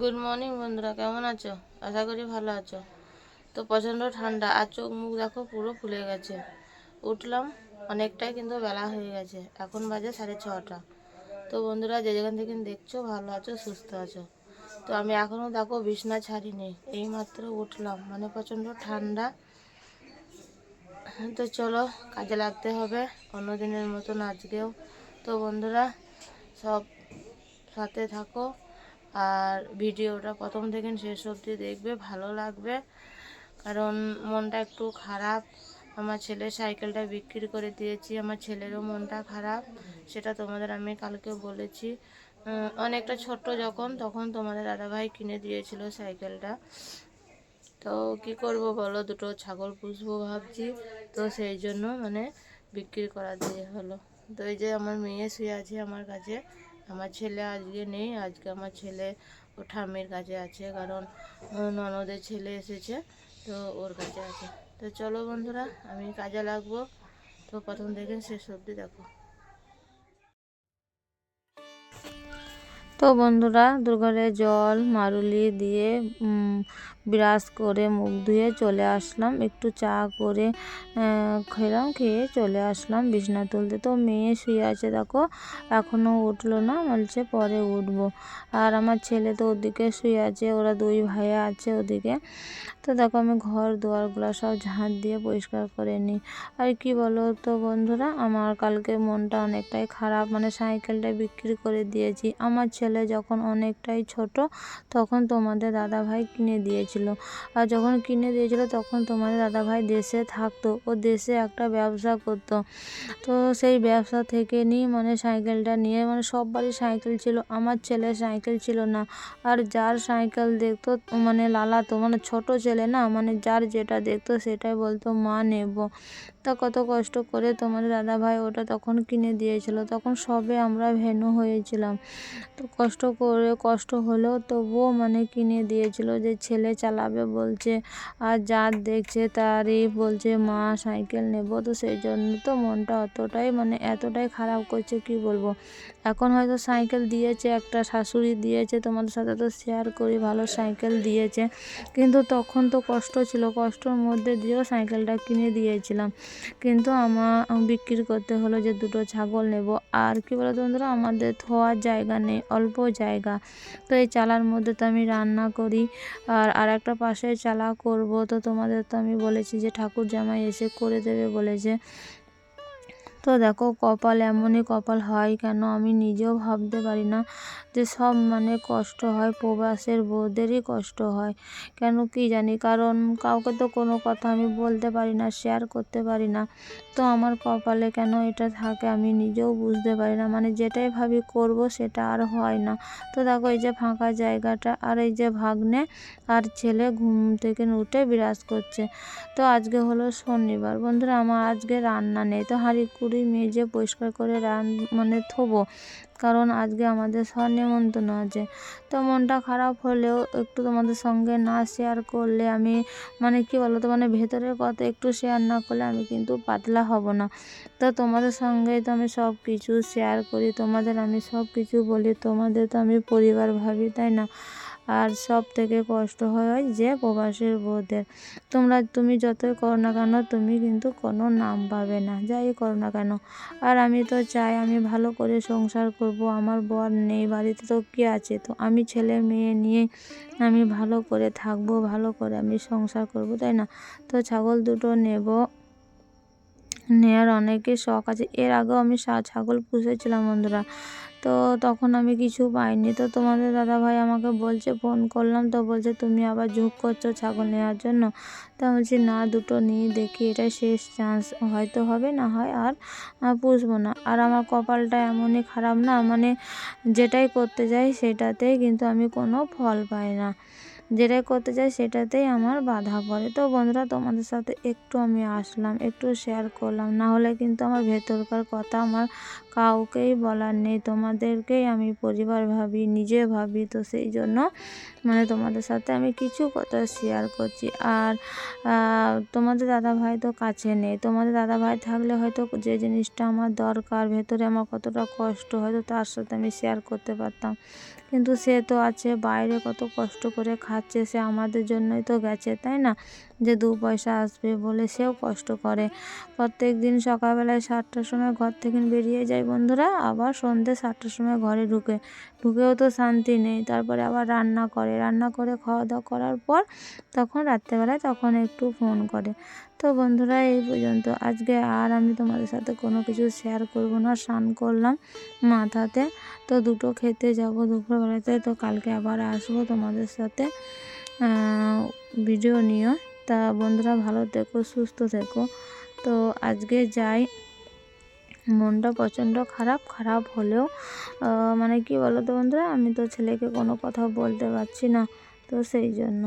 Good morning বন্ধুরা। কেমন আছো? আশা করি ভালো আছো। তো প্রচণ্ড ঠান্ডা আর চোখ মুখ দেখো পুরো ফুলে গেছে। উঠলাম, অনেকটাই কিন্তু বেলা হয়ে গেছে। এখন বাজে সাড়ে ছটা। তো বন্ধুরা, যে যেখান থেকে দেখছ, ভালো আছো, সুস্থ আছো। তো আমি এখনও দেখো বিছনা ছাড়িনি, এইমাত্র উঠলাম। মানে প্রচণ্ড ঠান্ডা। তো চলো, কাজে লাগতে হবে। অন্য দিনের মতন আজকেও। তো বন্ধুরা, সব সাথে থাকো। আর ভিডিওটা প্রথম থেকে শেষ অবধি দেখবে, ভালো লাগবে। কারণ মনটা একটু খারাপ। আমার ছেলের সাইকেলটা বিক্রি করে দিয়েছি, আমার ছেলেরও মনটা খারাপ, সেটা তোমাদের আমি কালকে বলেছি। অনেকটা ছোট্ট যখন, তখন তোমাদের দাদাভাই কিনে দিয়েছিল সাইকেলটা। তো কি করব বলো, দুটো ছাগল পুষবো ভাবছি। তো সেই জন্য মানে বিক্রি করা দিয়ে হলো। তো এই যে আমার মেয়ে শুয়ে আছে আমার কাছে আমার ছেলে আজকে নেই, আজকে আমার ছেলে ও ঠাম্মির কাছে আছে, কারণ ননদের ছেলে এসেছে, তো ওর কাছে আছে। তো চলো বন্ধুরা, আমি কাজে লাগবো। তো প্রথম থেকে শেষ অবধি দেখো। তো বন্ধুরা, দুর্গারে জল, মারুলি দিয়ে ব্রাশ করে মুখ ধুয়ে চলে আসলাম। একটু চা করে খেলাম, খেয়ে চলে আসলাম বিছনা তুলতে। তো মেয়ে শুয়ে আছে, দেখো এখনও উঠল না, বলছে পরে উঠবো। আর আমার ছেলে তো ওদিকে শুয়ে আছে, ওরা দুই ভাইয়া আছে ওদিকে। তো দেখো, আমি ঘর, দুয়ারগুলো সব ঝাঁট দিয়ে পরিষ্কার করে নিই। আর কি বলো তো বন্ধুরা, আমার কালকে মনটা অনেকটাই খারাপ মানে সাইকেলটা বিক্রি করে দিয়েছি। আমার ছেলে যখন অনেকটাই ছোট, তখন তোমাদের দাদা ভাই কিনে দিয়েছিল। আর যখন কিনে দিয়েছিল, তখন তোমাদের দাদা ভাই দেশে থাকতো ও দেশে একটা ব্যবসা করতো। তো সেই ব্যবসা থেকে নিয়ে মানে সাইকেলটা নিয়ে মানে সব সাইকেল ছিল, আমার ছেলে সাইকেল ছিল না। আর যার সাইকেল দেখতো মানে লালাতো মানে ছোট ছেলে না মানে যার যেটা দেখতো সেটাই বলতো, মা নেব। তা কত কষ্ট করে তোমাদের দাদা ভাই ওটা তখন কিনে দিয়েছিল। তখন সবে আমরা ভেনু হয়েছিলাম। তো কষ্ট করে, কষ্ট হলেও তবুও মানে কিনে দিয়েছিল যে ছেলে চালাবে বলছে, আর যার দেখছে তারই বলছে, মা, সাইকেল নেব। তো সেই জন্য তো মনটা অতটাই মানে এতটাই খারাপ করছে, কি বলব? এখন হয়তো সাইকেল দিয়েছে, একটা শাশুড়ি দিয়েছে, তোমাদের সাথে তো শেয়ার করি, ভালো সাইকেল দিয়েছে। কিন্তু তখন তো কষ্ট ছিল, কষ্টর মধ্যে দিয়েও সাইকেলটা কিনে দিয়েছিলাম। কিন্তু আমার বিক্রি করতে হলো যে দুটো ছাগল নেব। আর কি বলতো বন্ধুরা, আমাদের থোয়ার জায়গা নেই, অল্প জায়গা। তো এই চালার মধ্যে তো আমি রান্না করি। আর আর একটা পাশে চালা করব। তো তোমাদের তো আমি বলেছি যে ঠাকুর জামাই এসে করে দেবে বলেছে। তো দেখো কপাল এমনই কপাল হয় কেন আমি নিজেও ভাবতে পারি না যে সব মানে কষ্ট হয়, প্রবাসের বউদেরই কষ্ট হয়। কেন কি জানি? কারণ কাউকে তো কোনো কথা আমি বলতে পারি না শেয়ার করতে পারি না। তো আমার কপালে কেন এটা থাকে আমি নিজেও বুঝতে পারি না। মানে যেটাই ভাবি করব সেটা আর হয় না। তো দেখো এই যে ফাঁকা জায়গাটা আর এই যে ভাগ্নে আর ছেলে ঘুম থেকে উঠে বিরাজ করছে। তো আজকে হলো শনিবার। বন্ধুরা, আমার আজকে রান্না নেই। তো হাঁড়ি কুড়ি মেজে পরিষ্কার করে রান মানে থবো, কারণ আজকে আমাদের সব নেমন্তন্ন আছে। তো মনটা খারাপ হলেও একটু তোমাদের সঙ্গে না শেয়ার করলে আমি মানে কি বলো তো মানে ভেতরের কথা একটু শেয়ার না করলে আমি কিন্তু পাতলা হব না। তো তোমাদের সঙ্গেই তো আমি সব কিছু শেয়ার করি, তোমাদের আমি সব কিছু বলি, তোমাদের তো আমি পরিবার ভাবি, তাই না? আর সব থেকে কষ্ট হয় যে প্রবাসের বউদের তোমরা, তুমি যতই করো না কেন, তুমি কিন্তু কোনো নাম পাবে না, যাই করো না কেন। আর আমি তো চাই আমি ভালো করে সংসার করব, আমার বর নেই, বাড়িতে তো কে আছে? তো আমি ছেলে মেয়ে নিয়ে আমি ভালো করে থাকব, ভালো করে আমি সংসার করব, তাই না? তো ছাগল দুটো নেব। নেওয়ার অনেকই শখ আছে। এর আগেও আমি ছাগল পুষেছিলাম বন্ধুরা। তো তখন আমি কিছু পাইনি। তো তোমাদের দাদা ভাই আমাকে বলছে ফোন করলাম তো বলছে, তুমি আবার ঝুঁক করছ ছাগল নেওয়ার জন্য? তো বলছি, না, দুটো নিয়ে দেখি, এটা শেষ চান্স হয়তো হবে, না হয় আর পুষবো না। আর আমার কপালটা এমনই খারাপ না মানে যেটাই করতে যাই সেটাতেই কিন্তু আমি কোনো ফল পাই না। যেটাই করতে চাই সেটাতেই আমার বাধা পড়ে। তো বন্ধুরা, তোমাদের সাথে একটু আমি আসলাম, একটু শেয়ার করলাম। না হলে কিন্তু আমার ভেতরকার কথা আমার কাউকেই বলার নেই। তোমাদেরকেই আমি পরিবার ভাবি, নিজে ভাবি। তো সেই জন্য মানে তোমাদের সাথে আমি কিছু কথা শেয়ার করছি। আর তোমাদের দাদা ভাই তো কাছে নেই। তোমাদের দাদা ভাই থাকলে হয়তো যে জিনিসটা আমার দরকার, ভেতরে আমার কতটা কষ্ট, হয়তো তার সাথে আমি শেয়ার করতে পারতাম। কিন্তু সে তো আছে। বাইরে কত কষ্ট করে খাচ্ছে, সে আমাদের জন্যই তো গেছে, তাই না? যে দু পয়সা আসবে বলে সেও কষ্ট করে। প্রত্যেক দিন সকালবেলায় সাতটার সময় ঘর থেকে বেরিয়ে যায় বন্ধুরা, আবার সন্ধ্যে সাতটার সময় ঘরে ঢুকে। ঢুকেও তো শান্তি নেই, তারপরে আবার রান্না করে। রান্না করে খাওয়া দাওয়া করার পর তখন রাত্রেবেলায় তখন একটু ফোন করে। তো বন্ধুরা, এই পর্যন্ত। আজকে আর আমি তোমাদের সাথে কোনো কিছু শেয়ার করব না, স্নান করলাম মাথাতে। তো দুটো খেতে যাব দুপুরবেলাতে, তো কালকে আবার আসব তোমাদের সাথে ভিডিও নিয়ে। তা বন্ধুরা ভালো থেকো, সুস্থ থেকো। তো আজকে যাই, মনটা প্রচণ্ড খারাপ খারাপ হলেও মানে কি বলো তো বন্ধুরা, আমি তো ছেলেকে কোনো কথা বলতে পারছি না, তো সেই জন্য।